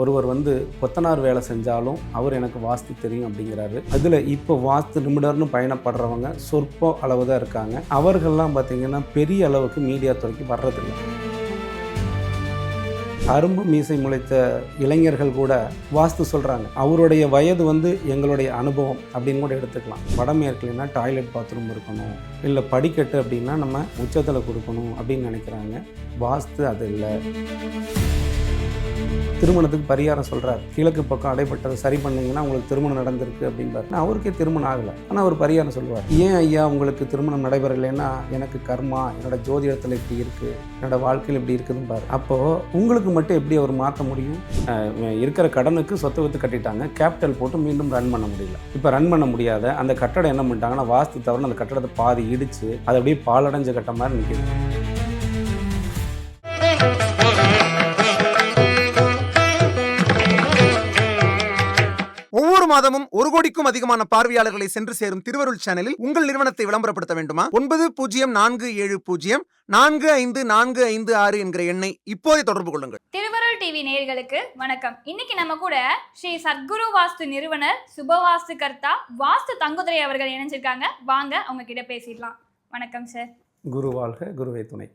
ஒருவர் வந்து கொத்தனார் வேலை செஞ்சாலும் அவர் எனக்கு வாஸ்து தெரியும் அப்படிங்கிறாரு. அதில் இப்போ வாஸ்து நிமிடர்னு பயணப்படுறவங்க சொற்ப அளவு தான் இருக்காங்க. அவர்கள்லாம் பார்த்திங்கன்னா பெரிய அளவுக்கு மீடியா துறைக்கு வர்றதில்லை. அரும்பு மீசை முளைத்த இளைஞர்கள் கூட வாஸ்து சொல்கிறாங்க அவருடைய வயது வந்து எங்களுடைய அனுபவம் அப்படின்னு கூட எடுத்துக்கலாம். வடமேற்குலனா டாய்லெட் பாத்ரூம் இருக்கணும். இல்லை படிக்கட்டு அப்படின்னா நம்ம உச்சத்தில் கொடுக்கணும் அப்படின்னு நினைக்கிறாங்க. வாஸ்து அது இல்லை. திருமணத்துக்கு பரிகாரம் சொல்கிறார் கிழக்கு பக்கம் அடைப்பட்டதை சரி பண்ணீங்கன்னா உங்களுக்கு திருமணம் நடந்திருக்கு அப்படின்பார் ஆனா, அவருக்கே திருமணம் ஆகலை. ஆனால் அவர் பரிகாரம் சொல்லுவார். ஏன் ஐயா உங்களுக்கு திருமணம் நடைபெறலைன்னா எனக்கு கர்மா என்னோட ஜோதிடத்தில் இப்படி இருக்குது என்னோட வாழ்க்கையில் இப்படி இருக்குதுன்னு பாரு அப்போது உங்களுக்கு மட்டும் எப்படி அவர் மாற்ற முடியும்? இருக்கிற கடனுக்கு சொத்து வித்து கட்டிட்டாங்க. கேபிட்டல் போட்டு மீண்டும் ரன் பண்ண முடியல. இப்போ ரன் பண்ண முடியாத அந்த கட்டடம் என்ன பண்ணிட்டாங்கன்னா வாஸ்து தவிர அந்த கட்டடத்தை பாதி இடித்து அது அப்படியே பாலடைஞ்ச கட்ட மாதிரி நிற்கிது மாதமும் ஒரு கோடிக்கும் அதிகமான பார்வையாளர்களை சென்று சேரும் திருவருள் சேனலில் உங்கள் நிறுவனத்தை விளம்பரப்படுத்த வேண்டுமா? ஒன்பது பூஜ்ஜியம் நான்கு ஏழு பூஜ்ஜியம் நான்கு ஐந்து நான்கு ஐந்து ஆறு என்கிற எண்ணை இப்போதே தொடர்பு கொள்ளுங்கள். திருவருள் டிவி நேயர்களுக்கு வணக்கம். இன்னைக்கு நம்ம கூட ஸ்ரீ சத்குரு வாஸ்து நிறுவனர் சுபவாஸ்து கர்த்தா வாஸ்து தங்குதுரை அவர்கள் இணைஞ்சிருக்காங்க. வாங்க அவங்க கிட்ட பேசிடலாம். வணக்கம் சார் குரு வாழ்க குருவே துணை.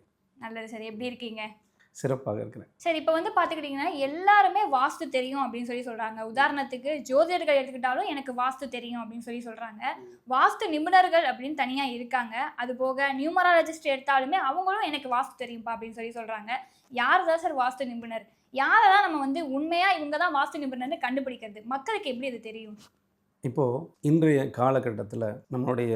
நல்லது சார் எப்படி இருக்கீங்க? சிறப்பாக இருக்கிறேன். சார் இப்போ வந்து பார்த்துக்கிட்டிங்கன்னா எல்லாருமே வாஸ்து தெரியும் அப்படின்னு சொல்லி சொல்கிறாங்க உதாரணத்துக்கு ஜோதிடர்கள் எடுத்துக்கிட்டாலும் எனக்கு வாஸ்து தெரியும் அப்படின்னு சொல்லி சொல்கிறாங்க வாஸ்து நிபுணர்கள் அப்படின்னு தனியாக இருக்காங்க. அது போக நியூமராலஜிஸ்ட் எடுத்தாலுமே அவங்களும் எனக்கு வாஸ்து தெரியும்ப்பா அப்படின்னு சொல்லி சொல்கிறாங்க யார் தான் சார் வாஸ்து நிபுணர்? யாரை தான் நம்ம வந்து உண்மையாக இவங்க தான் வாஸ்து நிபுணர்னு கண்டுபிடிக்கிறது? மக்களுக்கு எப்படி அது தெரியும்? இப்போது இன்றைய காலகட்டத்தில் நம்மளுடைய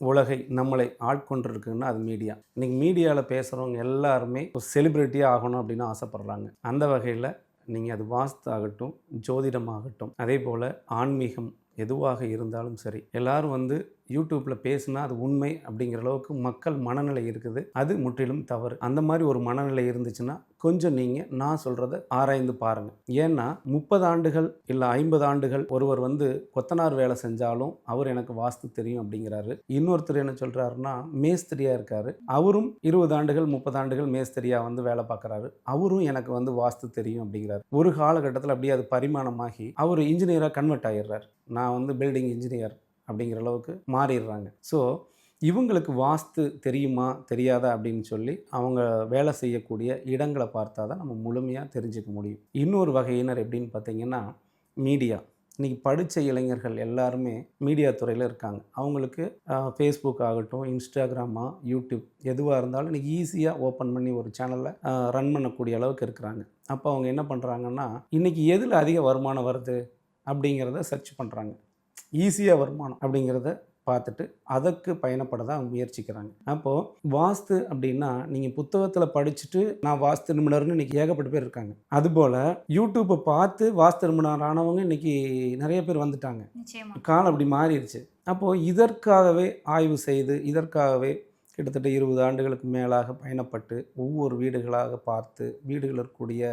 உலகை நம்மளை ஆட்கொண்டிருக்குன்னா அது மீடியா இன்றைக்கி மீடியாவில் பேசுகிறவங்க எல்லாருமே ஒரு செலிப்ரிட்டியாக ஆகணும் அப்படின்னு ஆசைப்பட்றாங்க. அந்த வகையில் நீங்கள் அது வாஸ்து ஆகட்டும் ஜோதிடம் ஆகட்டும் அதே போல் ஆன்மீகம் எதுவாக இருந்தாலும் சரி எல்லாரும் வந்து யூடியூப்பில் பேசுனா அது உண்மை அப்படிங்கிற அளவுக்கு மக்கள் மனநிலை இருக்குது. அது முற்றிலும் தவறு. அந்த மாதிரி ஒரு மனநிலை இருந்துச்சுன்னா கொஞ்சம் நீங்கள் நான் சொல்கிறத ஆராய்ந்து பாருங்கள் ஏன்னா முப்பது ஆண்டுகள் இல்லை ஐம்பது ஆண்டுகள் ஒருவர் வந்து கொத்தனார் வேலை செஞ்சாலும் அவர் எனக்கு வாஸ்து தெரியும் அப்படிங்கிறாரு. இன்னொருத்தர் என்ன சொல்கிறாருன்னா மேஸ்திரியாக இருக்காரு. அவரும் இருபது ஆண்டுகள் முப்பது ஆண்டுகள் மேஸ்திரியாக வந்து வேலை பார்க்குறாரு. அவரும் எனக்கு வந்து வாஸ்து தெரியும் அப்படிங்கிறாரு. ஒரு காலகட்டத்தில் அப்படியே அது பரிமாணமாகி அவர் இன்ஜினியராக கன்வெர்ட் ஆகிடுறார் நான் வந்து பில்டிங் இன்ஜினியர் அப்படிங்கிற அளவுக்கு மாறிடுறாங்க. ஸோ இவங்களுக்கு வாஸ்து தெரியுமா தெரியாதா அப்படின்னு சொல்லி அவங்க வேலை செய்யக்கூடிய இடங்களை பார்த்தா தான் நம்ம முழுமையாக தெரிஞ்சுக்க முடியும். இன்னொரு வகையினர் எப்படின்னு பார்த்தீங்கன்னா மீடியா. இன்றைக்கி படித்த இளைஞர்கள் எல்லாருமே மீடியா துறையில் இருக்காங்க. அவங்களுக்கு ஃபேஸ்புக் ஆகட்டும் இன்ஸ்டாகிராமா யூடியூப் எதுவாக இருந்தாலும் இன்றைக்கி ஈஸியாக ஓப்பன் பண்ணி ஒரு சேனலை ரன் பண்ணக்கூடிய அளவுக்கு இருக்கிறாங்க. அப்போ அவங்க என்ன பண்ணுறாங்கன்னா இன்றைக்கி எதில் அதிக வருமானம் வருது அப்படிங்கிறத சர்ச் பண்ணுறாங்க ஈஸியாக வருமானம் அப்படிங்கிறத பார்த்துட்டு அதற்கு பயணப்பட தான் அவங்க முயற்சிக்கிறாங்க. அப்போது வாஸ்து அப்படின்னா நீங்கள் புத்தகத்தில் படிச்சுட்டு நான் வாஸ்து நிபுணர்னு இன்றைக்கி ஏகப்பட்ட பேர் இருக்காங்க. அதுபோல் யூடியூப்பை பார்த்து வாஸ்து நிபுணர் ஆனவங்க இன்றைக்கி நிறைய பேர் வந்துட்டாங்க. காலம் அப்படி மாறிடுச்சு. அப்போது இதற்காகவே ஆய்வு செய்து இதற்காகவே கிட்டத்தட்ட இருபது ஆண்டுகளுக்கு மேலாக பயணப்பட்டு ஒவ்வொரு வீடுகளாக பார்த்து வீடுகளில் இருக்கக்கூடிய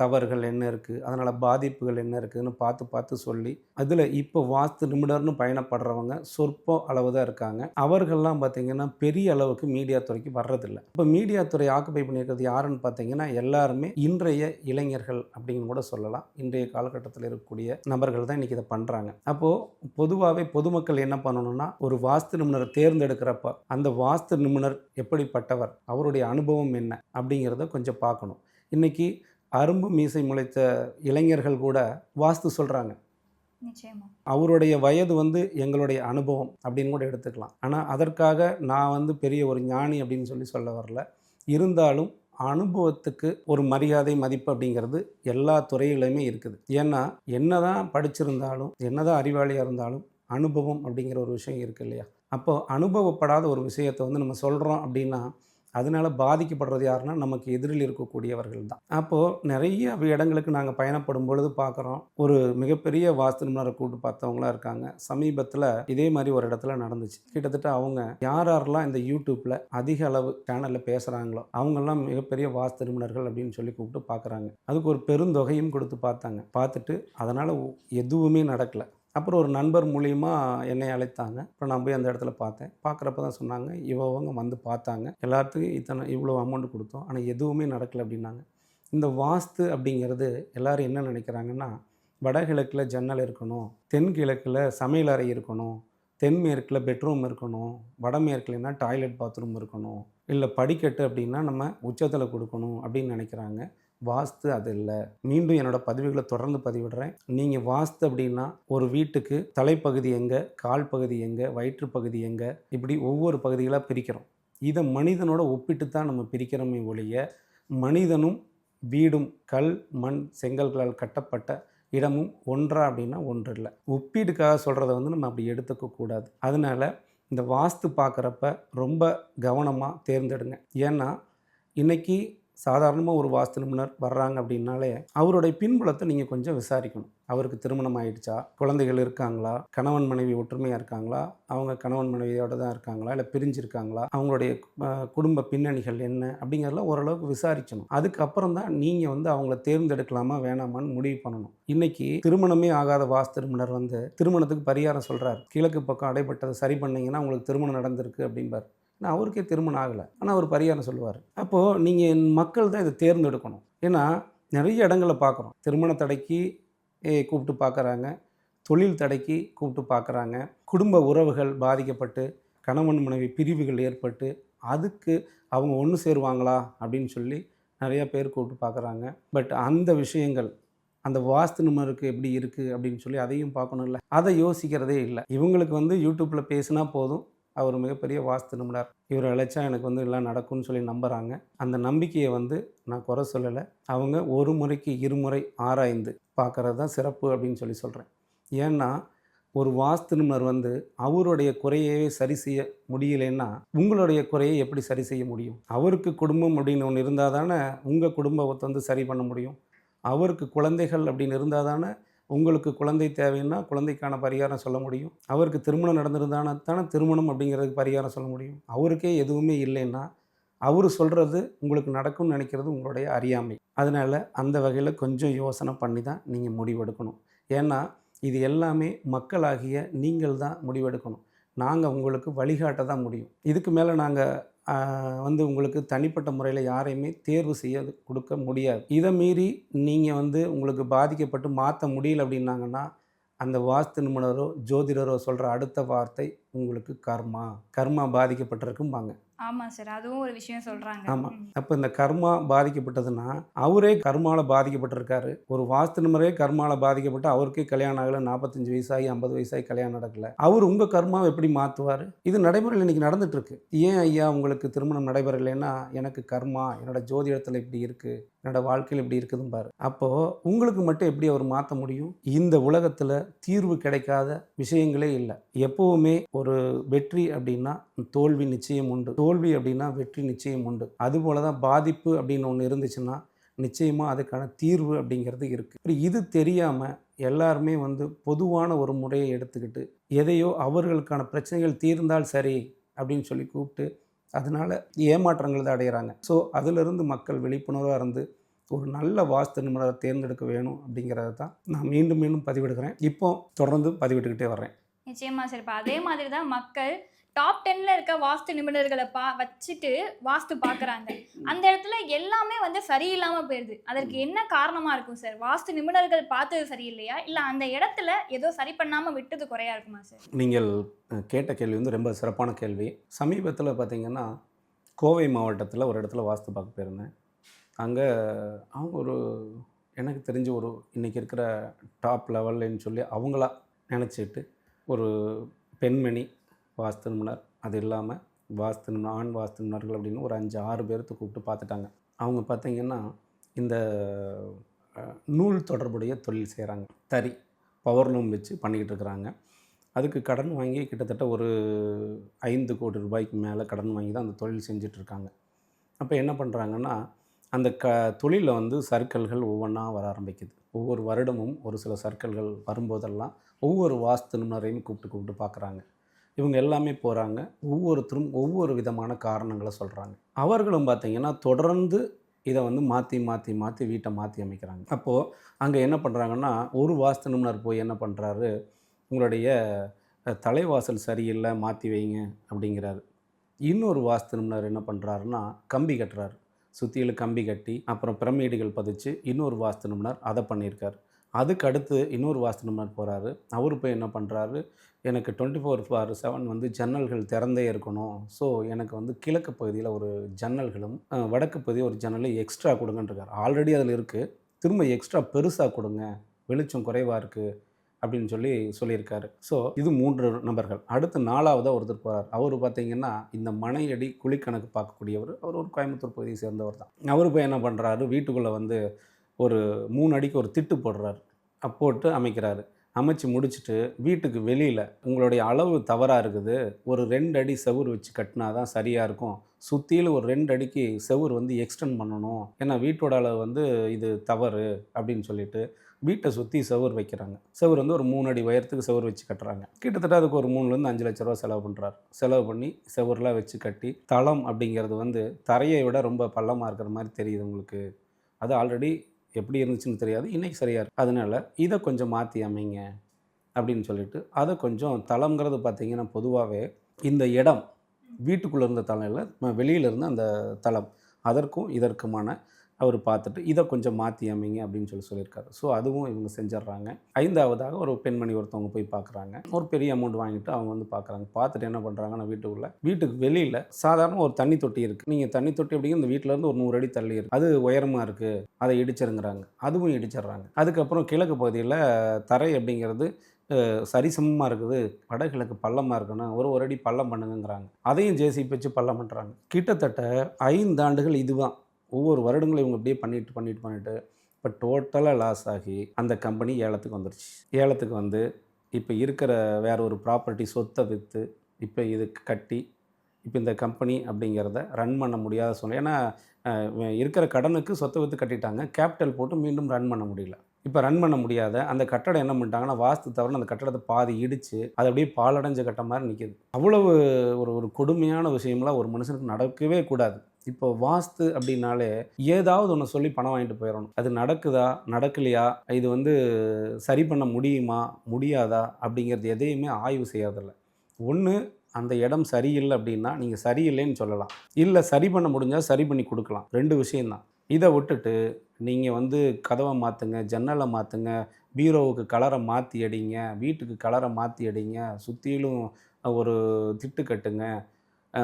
தவறுகள் என்ன இருக்குது அதனால் பாதிப்புகள் என்ன இருக்குதுன்னு பார்த்து பார்த்து சொல்லி அதில் இப்போ வாஸ்து நிபுணர்னு பயணப்படுறவங்க சொற்ப அளவு தான் இருக்காங்க. அவர்கள்லாம் பார்த்திங்கன்னா பெரிய அளவுக்கு மீடியா துறைக்கு வர்றதில்லை. இப்போ மீடியா துறை ஆக்குப்பை பண்ணியிருக்கிறது யாருன்னு பார்த்தீங்கன்னா எல்லாருமே இன்றைய இளைஞர்கள் அப்படின்னு கூட சொல்லலாம். இன்றைய காலகட்டத்தில் இருக்கக்கூடிய நபர்கள் தான் இன்றைக்கி இதை பண்ணுறாங்க அப்போது பொதுவாகவே பொதுமக்கள் என்ன பண்ணணும்னா ஒரு வாஸ்து நிபுணரை தேர்ந்தெடுக்கிறப்ப அந்த வாஸ்து நிபுணர் எப்படிப்பட்டவர்? அவருடைய அனுபவம் என்ன? அப்படிங்கிறத கொஞ்சம் பார்க்கணும். இன்றைக்கி அரும்பு மீசை முளைத்த இளைஞர்கள் கூட வாஸ்து சொல்கிறாங்க அவருடைய வயது வந்து எங்களுடைய அனுபவம் அப்படின்னு கூட எடுத்துக்கலாம். ஆனால் அதற்காக நான் வந்து பெரிய ஒரு ஞானி அப்படின்னு சொல்லி சொல்ல வரல. இருந்தாலும் அனுபவத்துக்கு ஒரு மரியாதை மதிப்பு அப்படிங்கிறது எல்லா துறையிலையுமே இருக்குது. ஏன்னா என்னதான் படிச்சிருந்தாலும் என்னதான் அறிவாளியாக இருந்தாலும் அனுபவம் அப்படிங்கிற ஒரு விஷயம் இருக்கு இல்லையா? அப்போது அனுபவப்படாத ஒரு விஷயத்தை வந்து நம்ம சொல்கிறோம் அப்படின்னா அதனால பாதிக்கப்படுறது யாருன்னா நமக்கு எதிரில் இருக்கக்கூடியவர்கள் தான் அப்போது நிறைய இடங்களுக்கு நாங்கள் பயணப்படும் பொழுது பார்க்குறோம் ஒரு மிகப்பெரிய வாஸ்து நிபுணரை கூட்டு பார்த்தவங்களாம் இருக்காங்க. சமீபத்தில் இதே மாதிரி ஒரு இடத்துல நடந்துச்சு. கிட்டத்தட்ட அவங்க யார் யாரெல்லாம் இந்த யூடியூப்பில் அதிக அளவு சேனலில் பேசுகிறாங்களோ அவங்கெல்லாம் மிகப்பெரிய வாஸ்து நிபுணர்கள் அப்படின்னு சொல்லி கூப்பிட்டு பார்க்குறாங்க அதுக்கு ஒரு பெருந்தொகையும் கொடுத்து பார்த்தாங்க. பார்த்துட்டு அதனால் எதுவுமே நடக்கலை. அப்புறம் ஒரு நண்பர் மூலியமா என்னை அழைத்தாங்க. அப்புறம் நான் போய் அந்த இடத்துல பார்த்தேன். பார்க்குறப்ப தான் சொன்னாங்க இவங்க வந்து பார்த்தாங்க. எல்லாத்துக்கும் இத்தனை இவ்வளோ அமௌண்ட் கொடுத்தோம். ஆனால் எதுவுமே நடக்கலை அப்படின்னாங்க. இந்த வாஸ்து அப்படிங்கிறது எல்லோரும் என்ன நினைக்கிறாங்கன்னா வடகிழக்கில் ஜன்னல் இருக்கணும் தென்கிழக்கில் சமையலறை இருக்கணும் தென்மேற்கில் பெட்ரூம் இருக்கணும் வடமேற்குலனா டாய்லெட் பாத்ரூம் இருக்கணும் இல்லை படிக்கட்டு அப்படின்னா நம்ம உச்சத்தில் கொடுக்கணும் அப்படின்னு நினைக்கிறாங்க. வாஸ்து அது இல்லை. மீண்டும் என்னோட பதிவுகளை தொடர்ந்து பதிவிடுறேன். நீங்கள் வாஸ்து அப்படின்னா ஒரு வீட்டுக்கு தலைப்பகுதி எங்கே கால் பகுதி எங்கே வயிற்று பகுதி எங்கே இப்படி ஒவ்வொரு பகுதிகளாக பிரிக்கிறோம். இதை மனிதனோட ஒப்பிட்டு தான் நம்ம பிரிக்கிறோமே ஒழிய மனிதனும் வீடும் கல் மண் செங்கல்களால் கட்டப்பட்ட இடமும் ஒன்றா அப்படின்னா ஒன்று இல்லை. ஒப்பீடுக்காக சொல்கிறத வந்து நம்ம அப்படி எடுத்துக்க கூடாது. அதனால இந்த வாஸ்து பார்க்குறப்ப ரொம்ப கவனமாக தேர்ந்தெடுங்க. ஏன்னா இன்றைக்கி சாதாரணமாக ஒரு வாஸ்து நிபுணர் வர்றாங்க அப்படின்னாலே அவருடைய பின்புலத்தை நீங்கள் கொஞ்சம் விசாரிக்கணும். அவருக்கு திருமணம் ஆயிடுச்சா? குழந்தைகள் இருக்காங்களா? கணவன் மனைவி ஒற்றுமையாக இருக்காங்களா? அவங்க கணவன் மனைவியோட தான் இருக்காங்களா? இல்லை பிரிஞ்சிருக்காங்களா? அவங்களுடைய குடும்ப பின்னணிகள் என்ன? அப்படிங்கிறதெல்லாம் ஓரளவுக்கு விசாரிக்கணும். அதுக்கப்புறம் தான் நீங்கள் வந்து அவங்கள தேர்ந்தெடுக்கலாமா வேணாமான்னு முடிவு பண்ணணும். இன்னைக்கு திருமணமே ஆகாத வாஸ்து நிபுணர் வந்து திருமணத்துக்கு பரிகாரம் சொல்கிறார் கிழக்கு பக்கம் அடைபட்டதை சரி பண்ணிங்கன்னா உங்களுக்கு திருமணம் நடந்திருக்கு அப்படிம்பார். ஆனால் அவருக்கே திருமணம் ஆகலை. ஆனால் அவர் பரிகாரம் சொல்லுவார். அப்போது நீங்கள் மக்கள் தான் இதை தேர்ந்தெடுக்கணும். ஏன்னா நிறைய இடங்களை பார்க்குறோம் திருமண தடைக்கு ஏ, கூப்பிட்டு பார்க்குறாங்க தொழில் தடைக்கு கூப்பிட்டு பார்க்குறாங்க குடும்ப உறவுகள் பாதிக்கப்பட்டு கணவன் மனைவி பிரிவுகள் ஏற்பட்டு அதுக்கு அவங்க ஒன்று சேருவாங்களா? அப்படின்னு சொல்லி நிறையா பேர் கூப்பிட்டு பார்க்குறாங்க பட் அந்த விஷயங்கள் அந்த வாஸ்து நிமருக்கு எப்படி இருக்குது அப்படின்னு சொல்லி அதையும் பார்க்கணும்ல. அதை யோசிக்கிறதே இல்லை. இவங்களுக்கு வந்து யூடியூப்பில் பேசினா போதும். அவர் மிகப்பெரிய வாஸ்து நிபுணர். இவர் அழைச்சா எனக்கு வந்து எல்லாம் நடக்கும்னு சொல்லி நம்புகிறாங்க அந்த நம்பிக்கையை வந்து நான் குறை சொல்லலை. அவங்க ஒரு முறைக்கு இருமுறை ஆராய்ந்து பார்க்குறது தான் சிறப்பு அப்படின்னு சொல்லி சொல்கிறேன் ஏன்னா ஒரு வாஸ்து நிபுணர் வந்து அவருடைய குறையவே சரி செய்ய முடியலைன்னா உங்களுடைய குறையை எப்படி சரி செய்ய முடியும்? அவருக்கு குடும்பம் அப்படின்னு ஒன்று இருந்தால் தானே உங்கள் குடும்பத்தை வந்து சரி பண்ண முடியும்? அவருக்கு குழந்தைகள் அப்படின்னு இருந்தால் தானே உங்களுக்கு குழந்தை தேவைன்னா குழந்தைக்கான பரிகாரம் சொல்ல முடியும். அவருக்கு திருமணம் நடந்திருந்தானா தானே திருமணம் அப்படிங்கிறதுக்கு பரிகாரம் சொல்ல முடியும். அவருக்கே எதுவுமே இல்லைன்னா அவர் சொல்கிறது உங்களுக்கு நடக்கும்னு நினைக்கிறது உங்களுடைய அறியாமை. அதனால் அந்த வகையில் கொஞ்சம் யோசனை பண்ணி தான் நீங்கள் முடிவெடுக்கணும். ஏன்னா இது எல்லாமே மக்களாகிய நீங்கள் தான் முடிவெடுக்கணும். நாங்கள் உங்களுக்கு வழிகாட்ட தான் முடியும். இதுக்கு மேலே நாங்கள் வந்து உங்களுக்கு தனிப்பட்ட முறையில் யாரையுமே தேர்வு செய்ய கொடுக்க முடியாது. இதை மீறி நீங்கள் வந்து உங்களுக்கு பாதிக்கப்பட்டு மாற்ற முடியல அப்படின்னாங்கன்னா அந்த வாஸ்து நிபுணரோ ஜோதிடரோ சொல்கிற அடுத்த வார்த்தை உங்களுக்கு கர்மா கர்மா பாதிக்கப்பட்டிருக்கும்பாங்க. ஆமா சார் அதுவும் ஒரு விஷயம் சொல்றாங்க. ஆமா. அப்போ இந்த கர்மா பாதிக்கப்பட்டதுன்னா அவரே கர்மால பாதிக்கப்பட்டிருக்காரு. ஒரு வாஸ்து நிமரே கர்மால பாதிக்கப்பட்டு அவருக்கே கல்யாணம் ஆகலை நாற்பத்தஞ்சு வயசாகி ஐம்பது வயசாகி கல்யாணம் நடக்கல. அவர் உங்கள் கர்மாவை எப்படி மாற்றுவார் இது நடைமுறையில் இன்னைக்கு நடந்துட்டு இருக்கு ஏன் ஐயா உங்களுக்கு திருமணம் நடைபெறலைன்னா எனக்கு கர்மா என்னோட ஜோதிடத்தில் இப்படி இருக்குது என்னோட வாழ்க்கையில் இப்படி இருக்குதுன்னு பாரு அப்போது உங்களுக்கு மட்டும் எப்படி அவர் மாற்ற முடியும்? இந்த உலகத்தில் தீர்வு கிடைக்காத விஷயங்களே இல்லை. எப்போவுமே ஒரு ஒரு வெற்றி அப்படின்னா தோல்வி நிச்சயம் உண்டு. தோல்வி அப்படின்னா வெற்றி நிச்சயம் உண்டு. அதுபோல தான் பாதிப்பு அப்படின்னு ஒன்று இருந்துச்சுன்னா நிச்சயமாக அதுக்கான தீர்வு அப்படிங்கிறது இருக்குது அப்புறம் இது தெரியாமல் எல்லாருமே வந்து பொதுவான ஒரு முறையை எடுத்துக்கிட்டு எதையோ அவர்களுக்கான பிரச்சனைகள் தீர்ந்தால் சரி அப்படின்னு சொல்லி கூப்பிட்டு அதனால் ஏமாற்றங்கள் தான் அடைகிறாங்க ஸோ அதிலிருந்து மக்கள் விழிப்புணர்வாக இருந்து ஒரு நல்ல வாஸ்து நிபுணரை தேர்ந்தெடுக்க வேணும் அப்படிங்கிறத தான் நான் மீண்டும் மீண்டும் பதிவிடுகிறேன். இப்போ தொடர்ந்து பதிவிட்டுக்கிட்டே வர்றேன். நிச்சயமா சார் இப்போ அதே மாதிரி தான் மக்கள் டாப் டென்ல இருக்க வாஸ்து நிபுணர்களை பா வச்சுட்டு வாஸ்து பார்க்குறாங்க அந்த இடத்துல எல்லாமே வந்து சரியில்லாம போயிடுது அதற்கு என்ன காரணமா இருக்கும் சார் வாஸ்து நிபுணர்கள் பார்த்தது சரியில்லையா? இல்ல அந்த இடத்துல ஏதோ சரி பண்ணாம விட்டது குறையா இருக்குமா சார் நீங்கள் கேட்ட கேள்வி வந்து ரொம்ப சிறப்பான கேள்வி. சமீபத்தில் பார்த்தீங்கன்னா கோவை மாவட்டத்தில் ஒரு இடத்துல வாஸ்து பார்க்க போயிருந்தேன். அங்கே அவங்க ஒரு எனக்கு தெரிஞ்ச ஒரு இன்றைக்கி இருக்கிற டாப் லெவல்னு சொல்லி அவங்களா நினச்சிட்டு ஒரு பெண்மணி வாஸ்து நிபுணர். அது இல்லாமல் வாஸ்து நிபுணர் ஆண் வாஸ்து நிபுணர்கள் அப்படின்னு ஒரு அஞ்சு ஆறு பேர்த்து கூப்பிட்டு பார்த்துட்டாங்க அவங்க பார்த்தீங்கன்னா இந்த நூல் தொடர்புடைய தொழில் செய்கிறாங்க தறி பவர் லூம் வச்சு பண்ணிக்கிட்டு இருக்கிறாங்க. அதுக்கு கடன் வாங்கி கிட்டத்தட்ட ஒரு ஐந்து கோடி ரூபாய்க்கு மேலே கடன் வாங்கி தான் அந்த தொழில் செஞ்சிட்ருக்காங்க அப்போ என்ன பண்ணுறாங்கன்னா அந்த க தொழிலில் வந்து சர்க்கிள்கள் ஒவ்வொன்றா வர ஆரம்பிக்குது. ஒவ்வொரு வருடமும் ஒரு சில சர்க்கிள்கள் வரும்போதெல்லாம் ஒவ்வொரு வாஸ்து நிபுணரையும் கூப்பிட்டு கூப்பிட்டு பார்க்குறாங்க. இவங்க எல்லாமே போகிறாங்க ஒவ்வொருத்தரும் ஒவ்வொரு விதமான காரணங்களை சொல்கிறாங்க அவர்களும் பார்த்திங்கன்னா தொடர்ந்து இதை வந்து மாற்றி மாற்றி மாற்றி வீட்டை மாற்றி அமைக்கிறாங்க. அப்போது அங்கே என்ன பண்ணுறாங்கன்னா ஒரு வாஸ்து நிபுணர் போய் என்ன பண்ணுறாரு உங்களுடைய தலைவாசல் சரியில்லை மாற்றி வைங்க அப்படிங்கிறாரு. இன்னொரு வாஸ்து நிபுணர் என்ன பண்ணுறாருன்னா கம்பி கட்டுறாரு. சுற்றிலும் கம்பி கட்டி அப்புறம் பிரமிடுகள் பதிச்சு இன்னொரு வாஸ்து நிபுணர் அதை பண்ணியிருக்கார். அதுக்கு அடுத்து இன்னொரு வாஸ்து நிபுணர் போகிறாரு அவர் போய் என்ன பண்ணுறாரு எனக்கு டுவெண்ட்டி ஃபோர் ஃபார் செவன் வந்து ஜன்னல்கள் திறந்தே இருக்கணும். ஸோ எனக்கு வந்து கிழக்கு பகுதியில் ஒரு ஜன்னல்களும் வடக்கு பகுதி ஒரு ஜன்னலும் எக்ஸ்ட்ரா கொடுங்கன்றிருக்கார். ஆல்ரெடி அதில் இருக்குது திரும்ப எக்ஸ்ட்ரா பெருசாக கொடுங்க. வெளிச்சம் குறைவாக இருக்குது அப்படின்னு சொல்லி சொல்லியிருக்காரு. ஸோ இது மூன்று நபர்கள். அடுத்து நாலாவதாக ஒருத்தர் போகிறார் அவர் பார்த்தீங்கன்னா இந்த மனையடி குழிக்கணக்கு பார்க்கக்கூடியவர். அவர் ஒரு கோயம்புத்தூர் பகுதியை சேர்ந்தவர் தான். அவர் போய் என்ன பண்ணுறாரு வீட்டுக்குள்ளே வந்து ஒரு மூணு அடிக்கு ஒரு திட்டு போடுறாரு. போட்டு அமைக்கிறாரு. அமைச்சு முடிச்சுட்டு வீட்டுக்கு வெளியில் உங்களுடைய அளவு தவறாக இருக்குது. ஒரு ரெண்டு அடி செவுர் வச்சு கட்டினா தான் சரியாக இருக்கும். சுற்றிலும் ஒரு ரெண்டு அடிக்கு செவுர் வந்து எக்ஸ்டெண்ட் பண்ணணும். ஏன்னா வீட்டோட அளவு வந்து இது தவறு அப்படின்னு சொல்லிட்டு வீட்டை சுற்றி செவர் வைக்கிறாங்க. செவர் வந்து ஒரு மூணு அடி உயரத்துக்கு செவர் வச்சு கட்டுறாங்க. கிட்டத்தட்ட அதுக்கு ஒரு மூணுலேருந்து அஞ்சு லட்ச ரூபா செலவு பண்ணுறாரு செலவு பண்ணி செவர்லாம் வச்சு கட்டி தளம் அப்படிங்கிறது வந்து தரையை விட ரொம்ப பள்ளமாக இருக்கிற மாதிரி தெரியுது உங்களுக்கு. அது ஆல்ரெடி எப்படி இருந்துச்சுன்னு தெரியாது. இன்றைக்கி சரியாக இருக்கு. அதனால் இதை கொஞ்சம் மாற்றி அமைங்க அப்படின்னு சொல்லிட்டு அதை கொஞ்சம் தளம்ங்கிறது பார்த்தீங்கன்னா பொதுவாகவே இந்த இடம் வீட்டுக்குள்ளே இருந்த தளம் இல்லை ம- வெளியில இருந்த அந்த தளம் அதற்கும் இதற்குமான அவர் பார்த்துட்டு இதை கொஞ்சம் மாற்றி அமைங்க அப்படின்னு சொல்லி சொல்லியிருக்காரு. ஸோ அதுவும் இவங்க செஞ்சிடுறாங்க. ஐந்தாவதாக ஒரு பெண்மணி ஒருத்தவங்க போய் பார்க்குறாங்க. ஒரு பெரிய அமௌண்ட் வாங்கிட்டு அவங்க வந்து பார்க்குறாங்க. பார்த்துட்டு என்ன பண்ணுறாங்கன்னா வீட்டுக்குள்ளே வீட்டுக்கு வெளியில் சாதாரண ஒரு தண்ணி தொட்டி இருக்குது நீங்கள் தண்ணி தொட்டி அப்படிங்க இந்த வீட்டிலேருந்து ஒரு நூறு அடி தள்ளி இருக்குது அது உயரமாக இருக்குது அதை இடிச்சிருங்கிறாங்க. அதுவும் இடிச்சிடுறாங்க. அதுக்கப்புறம் கிழக்கு பகுதியில் தரை அப்படிங்கிறது சரிசமமாக இருக்குது. வடகிழக்கு பள்ளமாக இருக்குன்னா ஒரு ஒரு அடி பள்ளம் பண்ணுங்கிறாங்க அதையும் ஜேசிபி வச்சு பள்ளம் பண்ணுறாங்க கிட்டத்தட்ட ஐந்து ஆண்டுகள் இதுதான். ஒவ்வொரு வருடங்களும் இவங்க அப்படியே பண்ணிட்டு பண்ணிட்டு பண்ணிட்டு இப்போ டோட்டலாக லாஸ் ஆகி அந்த கம்பெனி ஏலத்துக்கு வந்துருச்சு. ஏலத்துக்கு வந்து இப்போ இருக்கிற வேற ஒரு ப்ராப்பர்ட்டி சொத்தை விற்று இப்போ இதுக்கு கட்டி இப்போ இந்த கம்பெனி அப்படிங்கிறத ரன் பண்ண முடியாத சூழ்நிலை. ஏன்னா இருக்கிற கடனுக்கு சொத்தை விற்று கட்டிட்டாங்க. கேபிட்டல் போட்டு மீண்டும் ரன் பண்ண முடியல. இப்போ ரன் பண்ண முடியாத அந்த கட்டடம் என்ன பண்ணிட்டாங்கன்னா வாஸ்து தவிர அந்த கட்டடத்தை பாதி இடித்து அது அப்படியே பாலடைஞ்ச கட்டம் மாதிரி நிற்கிது அவ்வளவு ஒரு ஒரு கொடுமையான விஷயம்லாம் ஒரு மனுஷனுக்கு நடக்கவே கூடாது. இப்போ வாஸ்து அப்படின்னாலே ஏதாவது ஒன்று சொல்லி பணம் வாங்கிட்டு போயிடணும் அது நடக்குதா? நடக்கலையா? இது வந்து சரி பண்ண முடியுமா? முடியாதா? அப்படிங்கிறது எதையுமே ஆய்வு செய்யறதில்ல ஒன்று அந்த இடம் சரியில்லை அப்படின்னா நீங்கள் சரியில்லைன்னு சொல்லலாம். இல்லை சரி பண்ண முடிஞ்சால் சரி பண்ணி கொடுக்கலாம். ரெண்டு விஷயம்தான். இதை விட்டுட்டு நீங்கள் வந்து கதவை மாற்றுங்க ஜன்னலை மாற்றுங்க பீரோவுக்கு கலரை மாற்றி அடிங்க வீட்டுக்கு கலரை மாற்றி அடிங்க சுற்றிலும் ஒரு திட்டு கட்டுங்க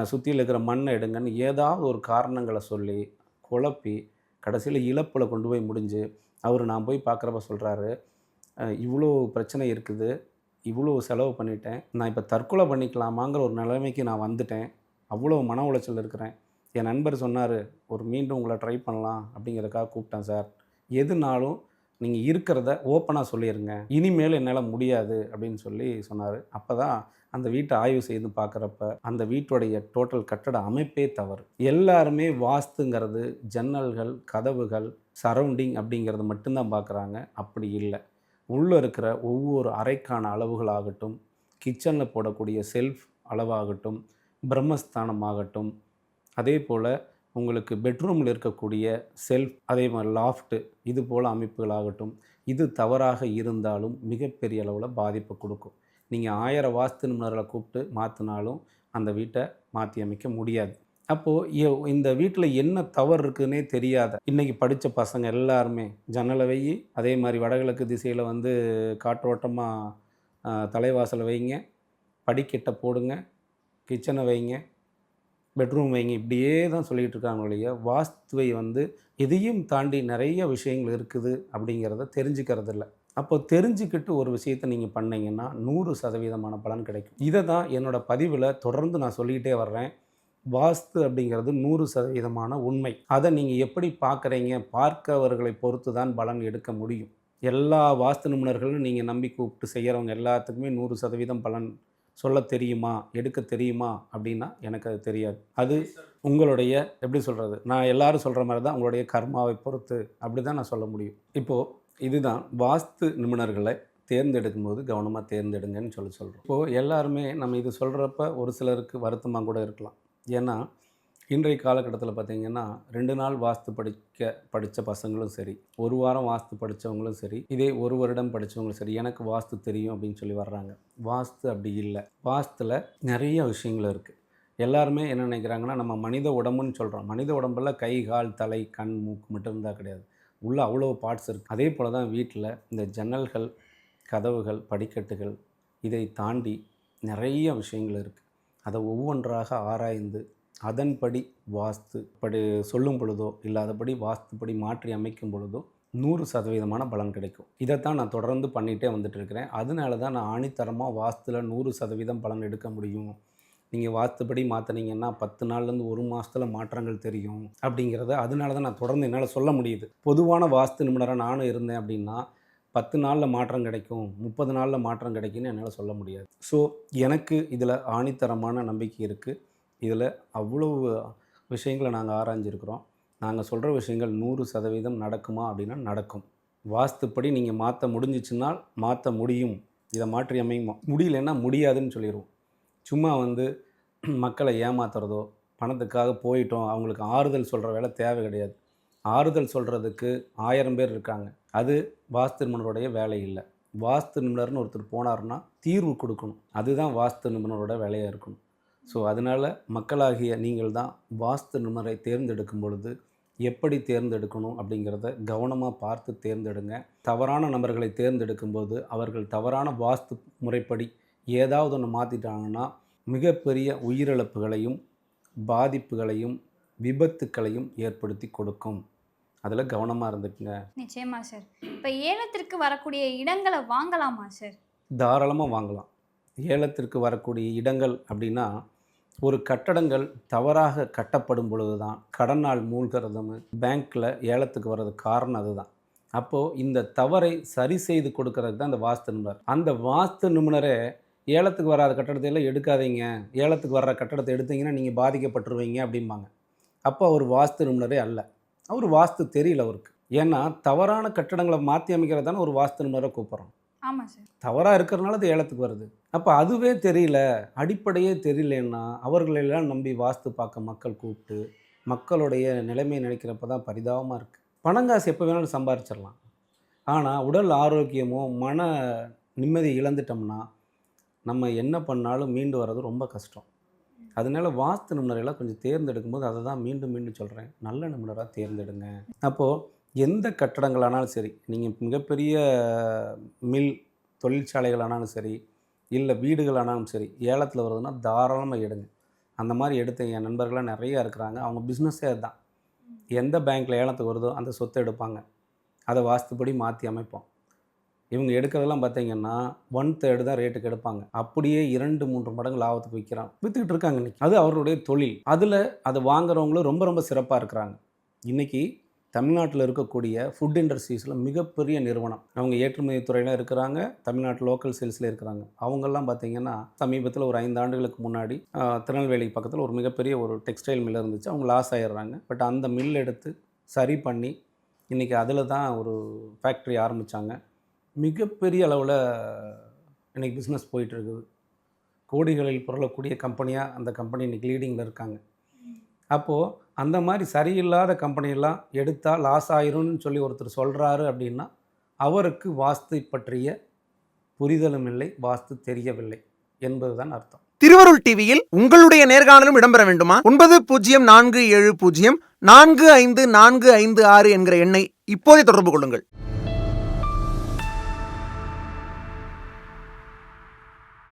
சுற்றியில் இருக்கிற மண்ணை எடுங்கன்னு ஏதாவது ஒரு காரணங்களை சொல்லி குழப்பி கடைசியில் இழப்பில் கொண்டு போய் முடிஞ்சு அவர் நான் போய் பார்க்குறப்ப சொல்கிறாரு இவ்வளோ பிரச்சனை இருக்குது இவ்வளோ செலவு பண்ணிட்டேன் நான் இப்போ தற்கொலை பண்ணிக்கலாமாங்கிற ஒரு நிலைமைக்கு நான் வந்துட்டேன் அவ்வளோ மன உளைச்சல் இருக்கிறேன் என் நண்பர் சொன்னார் ஒரு மீண்டும் உங்களை ட்ரை பண்ணலாம் அப்படிங்கிறதுக்காக கூப்பிட்டேன் சார். எதுனாலும் நீங்கள் இருக்கிறத ஓப்பனாக சொல்லிடுங்க இனிமேல் என்னால் முடியாது அப்படின்னு சொல்லி சொன்னார். அப்போ தான் அந்த வீட்டை ஆய்வு செய்து பார்க்குறப்ப அந்த வீட்டுடைய டோட்டல் கட்டட அமைப்பே தவறு. எல்லாருமே வாஸ்துங்கிறது ஜன்னல்கள் கதவுகள் சரௌண்டிங் அப்படிங்கிறது மட்டும்தான் பார்க்குறாங்க. அப்படி இல்லை. உள்ளே இருக்கிற ஒவ்வொரு அறைக்கான அளவுகளாகட்டும் கிச்சனில் போடக்கூடிய செல்ஃப் அளவாகட்டும் பிரம்மஸ்தானமாகட்டும் அதே போல் உங்களுக்கு பெட்ரூமில் இருக்கக்கூடிய செல்ஃப் அதே மாதிரி லாஃப்ட்டு இது போல் அமைப்புகளாகட்டும் இது தவறாக இருந்தாலும் மிகப்பெரிய அளவில் பாதிப்பு கொடுக்கும். நீங்கள் ஆயிரம் வாஸ்து நிபுணர்களை கூப்பிட்டு மாற்றினாலும் அந்த வீட்டை மாற்றி அமைக்க முடியாது. அப்போது இந்த வீட்டில் என்ன தவறு இருக்குன்னே தெரியாத இன்றைக்கி படித்த பசங்க எல்லாருமே ஜன்னலை வை அதே மாதிரி வடகிழக்கு திசையில் வந்து காற்றோட்டமாக தலைவாசலை வைங்க படிக்கட்டை போடுங்க கிச்சனை வைங்க பெட்ரூம் வைங்க இப்படியே தான் சொல்லிகிட்டு இருக்காங்க ஒழிய வாஸ்துவை வந்து இதையும் தாண்டி நிறைய விஷயங்கள் இருக்குது அப்படிங்கிறத தெரிஞ்சுக்கிறது இல்லை அப்போ தெரிஞ்சுக்கிட்டு ஒரு விஷயத்தை நீங்கள் பண்ணிங்கன்னா நூறு சதவீதமான பலன் கிடைக்கும். இதை தான் என்னோடய பதிவில் தொடர்ந்து நான் சொல்லிக்கிட்டே வர்றேன். வாஸ்து அப்படிங்கிறது நூறு சதவீதமான உண்மை. அதை நீங்கள் எப்படி பார்க்குறீங்க? பார்க்கவர்களை பொறுத்து தான் பலன் எடுக்க முடியும். எல்லா வாஸ்து நிபுணர்களும் நீங்கள் நம்பி கூப்பிட்டு செய்கிறவங்க எல்லாத்துக்குமே நூறு சதவீதம் பலன் சொல்ல தெரியுமா எடுக்க தெரியுமா அப்படின்னா எனக்கு அது தெரியாது. அது உங்களுடைய எப்படி சொல்கிறது நான் எல்லாரும் சொல்கிற மாதிரி தான் உங்களுடைய கர்மாவை பொறுத்து அப்படி தான் நான் சொல்ல முடியும். இப்போது இதுதான் வாஸ்து நிபுணர்களை தேர்ந்தெடுக்கும் போது கவனமாக தேர்ந்தெடுங்கன்னு சொல்லி சொல்கிறோம் இப்போது எல்லாருமே நம்ம இது சொல்கிறப்ப ஒரு சிலருக்கு வருத்தமாக கூட இருக்கலாம். ஏன்னா இன்றைய காலகட்டத்தில் பார்த்திங்கன்னா ரெண்டு நாள் வாஸ்து படிக்க படித்த பசங்களும் சரி ஒரு வாரம் வாஸ்து படித்தவங்களும் சரி இதே ஒரு வருடம் படித்தவங்களும் சரி எனக்கு வாஸ்து தெரியும் அப்படின்னு சொல்லி வர்றாங்க. வாஸ்து அப்படி இல்லை. வாஸ்துல நிறைய விஷயங்கள் இருக்குது எல்லாருமே என்ன நினைக்கிறாங்கன்னா நம்ம மனித உடம்புன்னு சொல்கிறோம் மனித உடம்புல கை கால் தலை கண் மூக்கு மட்டும் இருந்தால் கிடையாது. உள்ள அவ்வளோ பார்ட்ஸ் இருக்குது அதே போல் தான் வீட்டில் இந்த ஜன்னல்கள் கதவுகள் படிக்கட்டுகள் இதை தாண்டி நிறைய விஷயங்கள் இருக்குது அதை ஒவ்வொன்றாக ஆராய்ந்து அதன்படி வாஸ்து படி சொல்லும் பொழுதோ இல்லாதபடி வாஸ்துப்படி மாற்றி அமைக்கும் பொழுதோ நூறு சதவீதமான பலன் கிடைக்கும். இதைத்தான் நான் தொடர்ந்து பண்ணிகிட்டே வந்துட்டு இருக்கிறேன் அதனால தான் நான் ஆணித்தரமாக வாஸ்துல நூறு சதவீதம் பலன் எடுக்க முடியும். நீங்கள் வாஸ்துப்படி மாற்றினீங்கன்னா பத்து நாள்லேருந்து ஒரு மாதத்தில் மாற்றங்கள் தெரியும் அப்படிங்கிறத அதனால தான் நான் தொடர்ந்து என்னால் சொல்ல முடியுது. பொதுவான வாஸ்து நிபுணராக நானும் இருந்தேன் அப்படின்னா பத்து நாளில் மாற்றம் கிடைக்கும் முப்பது நாளில் மாற்றம் கிடைக்கும்னு என்னால் சொல்ல முடியாது. ஸோ எனக்கு இதில் ஆணித்தரமான நம்பிக்கை இருக்குது இதில் அவ்வளவு விஷயங்களை நாங்கள் ஆராய்ஞ்சிருக்கிறோம். நாங்கள் சொல்கிற விஷயங்கள் நூறு சதவீதம் நடக்குமா அப்படின்னா நடக்கும். வாஸ்துப்படி நீங்கள் மாற்ற முடிஞ்சிச்சுன்னா மாற்ற முடியும். இதை மாற்றி அமையுமா. முடியலன்னா முடியாதுன்னு சொல்லிடுவோம். சும்மா வந்து மக்களை ஏமாத்துறதோ பணத்துக்காக போயிட்டோம் அவங்களுக்கு ஆறுதல் சொல்கிற வேலை தேவை கிடையாது. ஆறுதல் சொல்கிறதுக்கு ஆயிரம் பேர் இருக்காங்க. அது வாஸ்து நிபுணருடைய வேலை இல்லை. வாஸ்து நிபுணர்னு ஒருத்தர் போனார்னா தீர்வு கொடுக்கணும். அதுதான் வாஸ்து நிபுணரோட வேலையாக இருக்கணும். ஸோ அதனால் மக்களாகிய நீங்கள் தான் வாஸ்து நிபுணரை தேர்ந்தெடுக்கும் பொழுது எப்படி தேர்ந்தெடுக்கணும் அப்படிங்கிறத கவனமாக பார்த்து தேர்ந்தெடுங்க. தவறான நபர்களை தேர்ந்தெடுக்கும்போது அவர்கள் தவறான வாஸ்து முறைப்படி ஏதாவது ஒன்று மாற்றிட்டாங்கன்னா மிகப்பெரிய உயிரிழப்புகளையும் பாதிப்புகளையும் விபத்துக்களையும் ஏற்படுத்தி கொடுக்கும். அதில் கவனமாக இருந்துக்குங்க. நிச்சயமா சார். இப்போ ஏலத்திற்கு வரக்கூடிய இடங்களை வாங்கலாமா சார்? தாராளமாக வாங்கலாம். ஏலத்திற்கு வரக்கூடிய இடங்கள் அப்படின்னா ஒரு கட்டடங்கள் தவறாக கட்டப்படும் பொழுது தான் கடனால் மூழ்கிறதும் பேங்க்கில் ஏலத்துக்கு வர்றது காரணம் அதுதான். அப்போது இந்த தவறை சரி செய்து கொடுக்கறதுக்கு தான் இந்த வாஸ்து நிபுணர். அந்த வாஸ்து நிபுணரே ஏலத்துக்கு வராத கட்டடத்தை எல்லாம் எடுக்காதீங்க. ஏலத்துக்கு வர்ற கட்டடத்தை எடுத்தீங்கன்னா நீங்கள் பாதிக்கப்பட்டுருவீங்க அப்படிம்பாங்க. அப்போ அவர் வாஸ்து நிபுணரே அல்ல. அவர் வாஸ்து தெரியல அவருக்கு. ஏன்னா தவறான கட்டடங்களை மாற்றி அமைக்கிறது தானே ஒரு வாஸ்து நிபுணரை கூப்பிட்றோம். ஆமாம் சார் தவறாக இருக்கிறனால அது ஏலத்துக்கு வருது. அப்போ அதுவே தெரியல. அடிப்படையே தெரியலன்னா அவர்களெல்லாம் நம்பி வாஸ்து பார்க்க மக்கள் கூப்பிட்டு மக்களுடைய நிலைமையை நினைக்கிறப்ப தான் பரிதாபமாக இருக்குது பணங்காசு எப்போ வேணாலும் சம்பாரிச்சிடலாம். ஆனால் உடல் ஆரோக்கியமோ மன நிம்மதி இழந்துட்டோம்னா நம்ம என்ன பண்ணாலும் மீண்டு வர்றது ரொம்ப கஷ்டம். அதனால வாஸ்து நிபுணரெல்லாம் கொஞ்சம் தேர்ந்தெடுக்கும்போது அதை தான் மீண்டும் மீண்டும் சொல்கிறேன் நல்ல நிபுணராக தேர்ந்தெடுங்க. அப்போது எந்த கட்டடங்களானாலும் சரி நீங்கள் மிகப்பெரிய மில் தொழிற்சாலைகளானாலும் சரி இல்லை வீடுகளானாலும் சரி ஏலத்தில் வருதுன்னா தாராளமாக எடுங்க. அந்த மாதிரி எடுத்த என் நண்பர்களாக நிறையா இருக்கிறாங்க. அவங்க பிஸ்னஸே அதுதான். எந்த பேங்க்கில் ஏலத்துக்கு வருதோ அந்த சொத்தை எடுப்பாங்க. அதை வாஸ்துப்படி மாற்றி அமைப்போம். இவங்க எடுக்கிறதெல்லாம் பார்த்தீங்கன்னா ஒன் தேர்டு தான் ரேட்டுக்கு எடுப்பாங்க. அப்படியே இரண்டு மூன்று மடங்கு லாபத்துக்கு விற்கிறான் விற்றுக்கிட்டு இருக்காங்க இன்றைக்கி அது அவருடைய தொழில். அதில் அதை வாங்குறவங்களும் ரொம்ப ரொம்ப சிறப்பாக இருக்கிறாங்க. இன்றைக்கி தமிழ்நாட்டில் இருக்கக்கூடிய ஃபுட் இண்டஸ்ட்ரீஸில் மிகப்பெரிய நிறுவனம். அவங்க ஏற்றுமதி துறையில் இருக்கிறாங்க தமிழ்நாட்டு லோக்கல் சேல்ஸில் இருக்கிறாங்க. அவங்கெல்லாம் பார்த்திங்கன்னா சமீபத்தில் ஒரு ஐந்து ஆண்டுகளுக்கு முன்னாடி திருநெல்வேலி பக்கத்தில் ஒரு மிகப்பெரிய ஒரு டெக்ஸ்டைல் மில் இருந்துச்சு. அவங்க லாஸ் ஆகிடுறாங்க பட் அந்த மில் எடுத்து சரி பண்ணி இன்றைக்கி அதில் தான் ஒரு ஃபேக்ட்ரி ஆரம்பித்தாங்க மிகப்பெரிய அளவில் இன்றைக்கி பிஸ்னஸ் போயிட்டுருக்குது. கோடிகளில் புரளக்கூடிய கம்பெனியாக அந்த கம்பெனி இன்றைக்கி லீடிங்கில் இருக்காங்க. அப்போது அந்த மாதிரி சரியில்லாத கம்பெனியெல்லாம் எடுத்தால் லாஸ் ஆயிரும்னு சொல்லி ஒருத்தர் சொல்கிறாரு அப்படின்னா அவருக்கு வாஸ்து பற்றிய புரிதலும் இல்லை வாஸ்து தெரியவில்லை என்பதுதான் அர்த்தம். திருவருள் டிவியில் உங்களுடைய நேர்காணலும் இடம்பெற வேண்டுமா? ஒன்பது பூஜ்ஜியம் நான்கு ஏழு பூஜ்ஜியம் நான்கு ஐந்து நான்கு ஐந்து ஆறு என்கிற எண்ணை இப்போதே தொடர்பு கொள்ளுங்கள்.